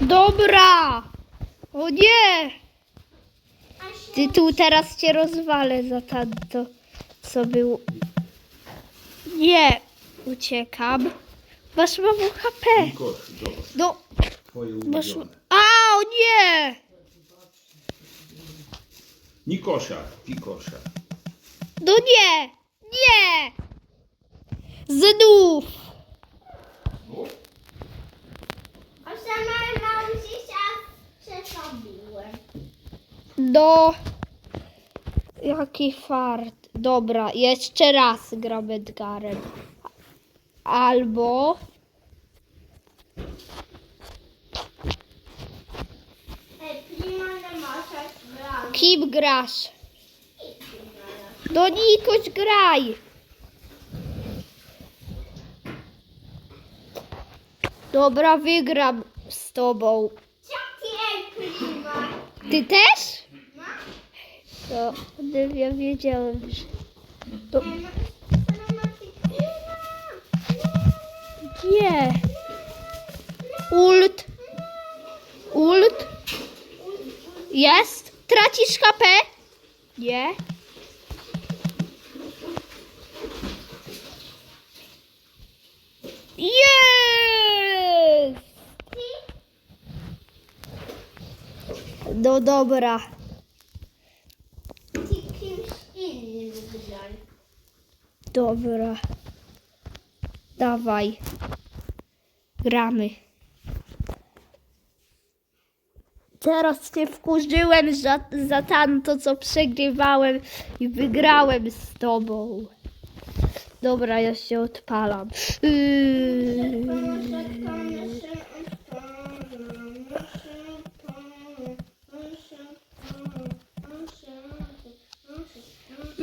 Dobra! O nie! Ty tu teraz cię rozwalę za tamto, co było. Nie! Uciekam. Masz mało HP. No, masz... A, o nie! Nikosza, Nikosza. No nie! Nie! Znów! A sama mam życia przerobiłem. No. Jaki fart. Dobra, jeszcze raz gram Edgarem. Albo... Kim grasz? Do Nikoś graj! Dobra, wygram z tobą. Ty też? To gdybym ja wiedziałem, że... To nie. Ult. Ult. Jest? Tracisz HP? Nie. Jest! No dobra. Ty kimś innym wygraj. Dobra. Dawaj. Gramy. Teraz cię wkurzyłem za, za tamto, co przegrywałem i wygrałem z tobą. Dobra, ja się odpalam. Yy.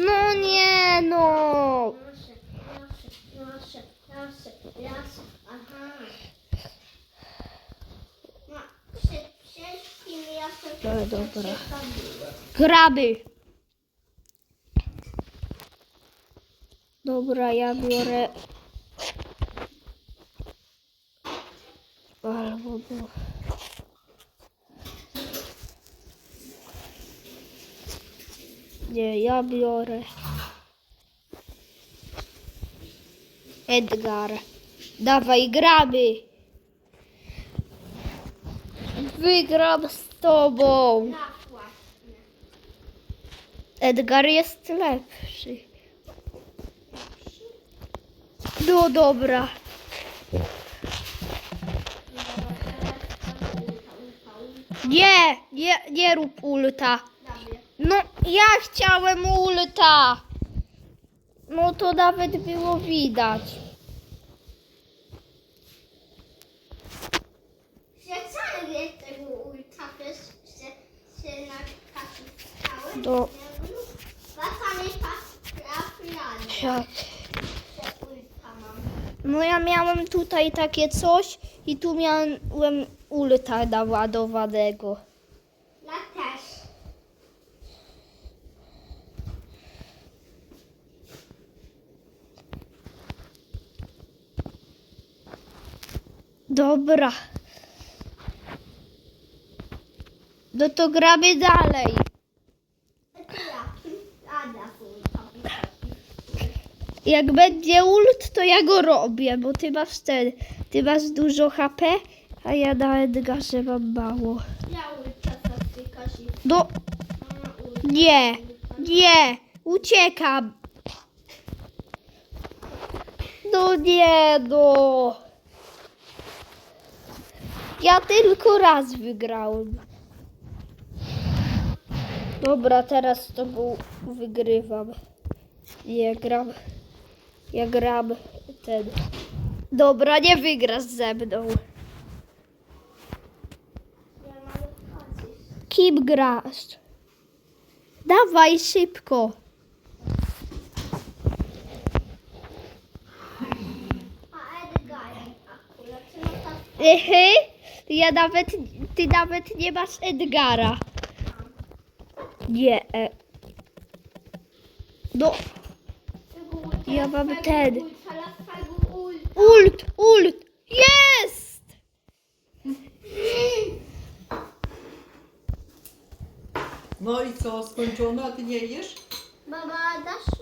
No nie no. No dobra. Graby. Dobra, ja biorę. Albo bo. Nie, ja biorę. Edgar. Dawaj, gramy. Wygram z tobą. Edgar jest lepszy. No dobra. Nie, nie, nie rób ulta. No, ja chciałem ulta. No to nawet było widać. Do-. Tak. No ja miałem tutaj takie coś i tu miałem ulta naładowanego. Dobra. No to gramy dalej. Jak będzie ult, to ja go robię, bo ty masz ten, ty masz dużo HP, a ja na Edgarze mam mało. No, nie, nie, uciekam. No nie, no. Ja tylko raz wygrałem. Dobra, teraz to był wygrywam. Nie gram. Ja gram ten. Dobra, nie wygrasz ze mną. Ja. Kim grasz? Dawaj szybko. A Edgar akurat. No ty ja nawet, ty nawet nie masz Edgara. Nie. E. No. Ja mam ten. Ult, ult. Jest! No i co, skończona? Ty nie jesz? Mama, dasz?